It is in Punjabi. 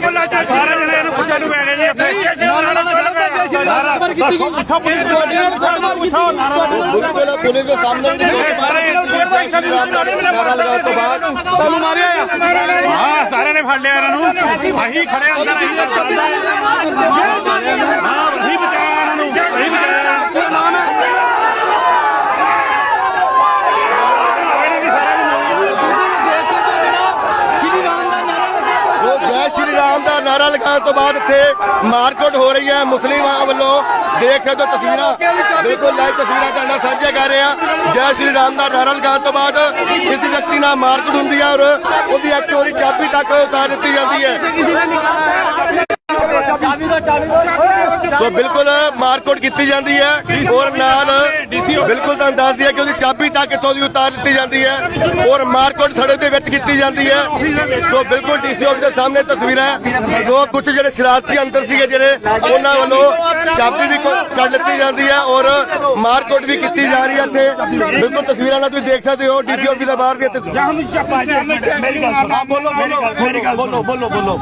ਗੱਲਾਂ ਚ ਸਾਰੇ ਜਣੇ ਪੁੱਛਣ ਨੂੰ ਜੀ ਇੱਥੇ। ਨਾਰਾ ਨਾਰਾ ਪੁੱਛੋ ਪੁੱਛੋ ਨਾਰਾ ਪੁਲਿਸ ਦੇ ਸਾਹਮਣੇ ਨਾਰਾ ਲਗਾਉਣ ਤੋਂ ਬਾਅਦ। ਤੁਹਾਨੂੰ ਮਾਰਿਆ ਹਾਂ ਸਾਰਿਆਂ ਨੇ ਫੜ ਲਿਆ ਇਹਨਾਂ ਨੂੰ। ਅਸੀਂ ਖੜੇ ਅੰਦਰ ਅਸੀਂ ਹਾਂ ਅਸੀਂ ਬਚਾਇਆ ਇਹਨਾਂ ਨੂੰ ਅਸੀਂ ਬਚਾਇਆ ਉਹ ਜੈ ਸ਼੍ਰੀ ਰਾਮ ਦਾ ਨਾਰਾ ਲਗਾਉਣ ਤੋਂ ਬਾਅਦ ਇੱਥੇ ਮਾਰਕੁੱਟ ਹੋ ਰਹੀ ਹੈ। ਮੁਸਲਿਮਾਂ ਵੱਲੋਂ ਦੇਖ ਸਕਦੇ ਹੋ ਤਸਵੀਰਾਂ। ਬਿਲਕੁਲ ਲਾਈਵ ਤਸਵੀਰਾਂ ਤੁਹਾਡਾ ਨਾਲ ਸਾਂਝੀਆਂ ਕਰ ਰਹੇ ਆ ਜੈ ਸ਼੍ਰੀ ਰਾਮ ਦਾ ਨਾਰਾ ਲਗਾਉਣ ਤੋਂ ਬਾਅਦ ਇਸ ਵਿਅਕਤੀ ਨਾਲ ਮਾਰਕੁੱਟ ਹੁੰਦੀ ਹੈ ਔਰ ਉਹਦੀ ਐਕਟੋਰੀ ਚਾਬੀ ਤੱਕ ਉਤਾਰ ਦਿੱਤੀ ਜਾਂਦੀ ਹੈ। ਸੋ ਬਿਲਕੁਲ ਮਾਰਕੁੱਟ ਕੀਤੀ ਜਾਂਦੀ ਹੈ ਔਰ ਨਾਲ ਬਿਲਕੁਲ ਤੁਹਾਨੂੰ ਦੱਸ ਦਈਏ ਕਿ ਉਹਦੀ ਚਾਬੀ ਤੱਕ ਇੱਥੋਂ ਦੀ ਉਤਾਰ ਦਿੱਤੀ ਜਾਂਦੀ ਹੈ ਔਰ ਮਾਰਕੁੱਟ ਸੜਕ ਦੇ ਵਿੱਚ ਕੀਤੀ ਜਾਂਦੀ ਹੈ। ਸੋ ਬਿਲਕੁਲ ਡੀਸੀ ਆਫਿਸ ਦੇ ਸਾਹਮਣੇ ਤਸਵੀਰਾਂ। ਸੋ ਕੁਝ ਜਿਹੜੇ ਸ਼ਰਾਰਤੀ ਅੰਦਰ ਸੀਗੇ ਜਿਹੜੇ ਉਹਨਾਂ ਵੱਲੋਂ ਚਾਬੀ ਵੀ ਕੱਢ ਲਿੱਤੀ ਜਾਂਦੀ ਹੈ ਔਰ ਮਾਰਕੁੱਟ ਵੀ ਕੀਤੀ ਜਾ ਰਹੀ ਹੈ ਇੱਥੇ। ਬਿਲਕੁਲ ਤਸਵੀਰਾਂ ਨਾਲ ਤੁਸੀਂ ਦੇਖ ਸਕਦੇ ਹੋ ਡੀਸੀ ਆਫਿਸ ਦੇ ਬਾਹਰ ਦੀਆਂ ਜਾਂ ਜੀ ਗੱਲ ਸੁਣੋ। ਬੋਲੋ ਬੋਲੋ ਮੇਰੀ ਗੱਲ ਬੋਲੋ ਬੋਲੋ ਬੋਲੋ।